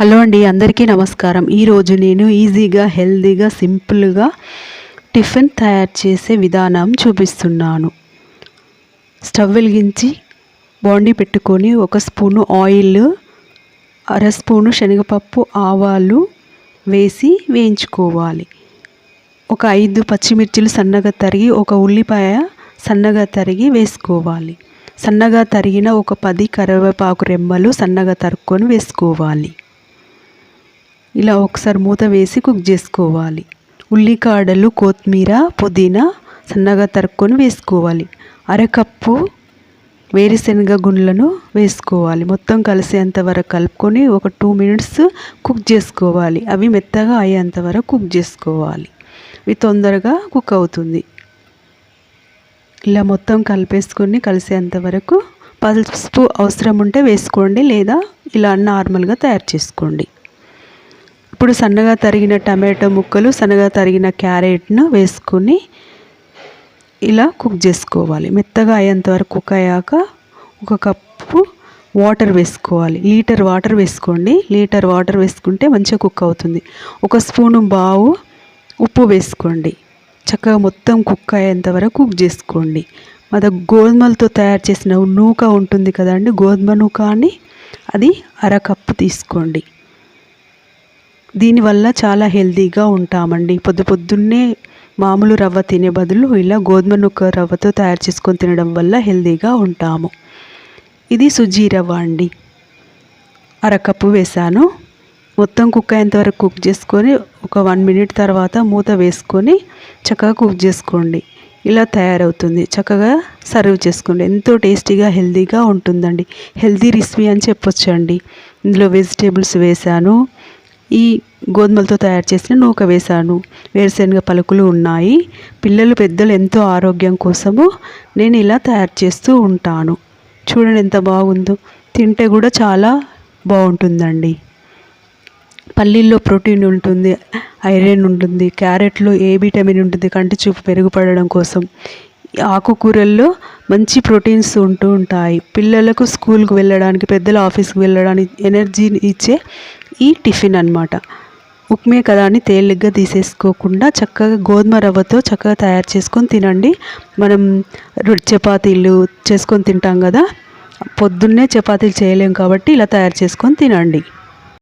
Hello అండి అందరికీ నమస్కారం. ఈరోజు నేను ఈజీగా హెల్దీగా సింపుల్గా టిఫిన్ తయారు చేసే విధానం చూపిస్తున్నాను. స్టవ్ వెలిగించి బాండీ పెట్టుకొని ఒక స్పూను ఆయిల్ అర స్పూను శనగపప్పు ఆవాలు వేసి వేయించుకోవాలి. ఒక ఐదు పచ్చిమిర్చిలు సన్నగా తరిగి ఒక ఉల్లిపాయ సన్నగా తరిగి వేసుకోవాలి. సన్నగా తరిగిన ఒక పది కరివేపాకు రెమ్మలు సన్నగా తరుక్కొని వేసుకోవాలి. ఇలా ఒకసారి మూత వేసి కుక్ చేసుకోవాలి. ఉల్లికాడలు కొత్తిమీర పుదీనా సన్నగా తరుక్కొని వేసుకోవాలి. అరకప్పు వేరుశనగ గుండ్లను వేసుకోవాలి. మొత్తం కలిసేంత వరకు కలుపుకొని ఒక టూ మినిట్స్ కుక్ చేసుకోవాలి. అవి మెత్తగా అయ్యేంత వరకు కుక్ చేసుకోవాలి. ఇవి తొందరగా కుక్ అవుతుంది. ఇలా మొత్తం కలిపేసుకొని కలిసేంత వరకు పసుపు అవసరం ఉంటే వేసుకోండి లేదా ఇలా నార్మల్గా తయారు చేసుకోండి. ఇప్పుడు సన్నగా తరిగిన టమాటో ముక్కలు సన్నగా తరిగిన క్యారెట్ను వేసుకొని ఇలా కుక్ చేసుకోవాలి. మెత్తగా అయ్యేంత వరకు కుక్ అయ్యాక ఒక కప్పు వాటర్ వేసుకోవాలి. లీటర్ వాటర్ వేసుకోండి. లీటర్ వాటర్ వేసుకుంటే మంచిగా కుక్ అవుతుంది. ఒక స్పూను బావు ఉప్పు వేసుకోండి. చక్కగా మొత్తం కుక్ అయ్యేంత వరకు కుక్ చేసుకోండి. మన గోధుమలతో తయారు చేసిన నూక ఉంటుంది కదండి గోధుమ నూక అని అది అరకప్పు తీసుకోండి. దీనివల్ల చాలా హెల్తీగా ఉంటామండి. పొద్దు పొద్దున్నే మామూలు రవ్వ తినే బదులు ఇలా గోధుమ నుక్క రవ్వతో తయారు చేసుకొని తినడం వల్ల హెల్తీగా ఉంటాము. ఇది సుజీ రవ్వ అండి. అరకప్పు వేసాను. మొత్తం కుక్ అయ్యేంత వరకు కుక్ చేసుకొని ఒక వన్ మినిట్ తర్వాత మూత వేసుకొని చక్కగా కుక్ చేసుకోండి. ఇలా తయారవుతుంది. చక్కగా సర్వ్ చేసుకోండి. ఎంతో టేస్టీగా హెల్తీగా ఉంటుందండి. హెల్తీ రెసిపీ అని చెప్పొచ్చండి. ఇందులో వెజిటేబుల్స్ వేసాను. ఈ గోధుమలతో తయారు చేసిన నూక వేసాను వేరుశనగ పలుకులు ఉన్నాయి. పిల్లలు పెద్దలు ఎంతో ఆరోగ్యం కోసము నేను ఇలా తయారు చేస్తూ ఉంటాను. చూడండి ఎంత బాగుందో. తింటే కూడా చాలా బాగుంటుందండి. పల్లీల్లో ప్రోటీన్ ఉంటుంది ఐరన్ ఉంటుంది క్యారెట్లో ఏ విటమిన్ ఉంటుంది కంటి చూపు మెరుగుపడడం కోసం. ఆకుకూరల్లో మంచి ప్రోటీన్స్ ఉంటూ ఉంటాయి. పిల్లలకు స్కూల్కి వెళ్ళడానికి పెద్దల ఆఫీస్కి వెళ్ళడానికి ఎనర్జీని ఇచ్చే ఈ టిఫిన్ అనమాట ఉప్మే కదా అని తేలిగ్గా తీసేసుకోకుండా చక్కగా గోధుమ రవ్వతో చక్కగా తయారు చేసుకొని తినండి. మనం చపాతీలు చేసుకొని తింటాం కదా? పొద్దున్నే చపాతీలు చేయలేం కాబట్టి ఇలా తయారు చేసుకొని తినండి.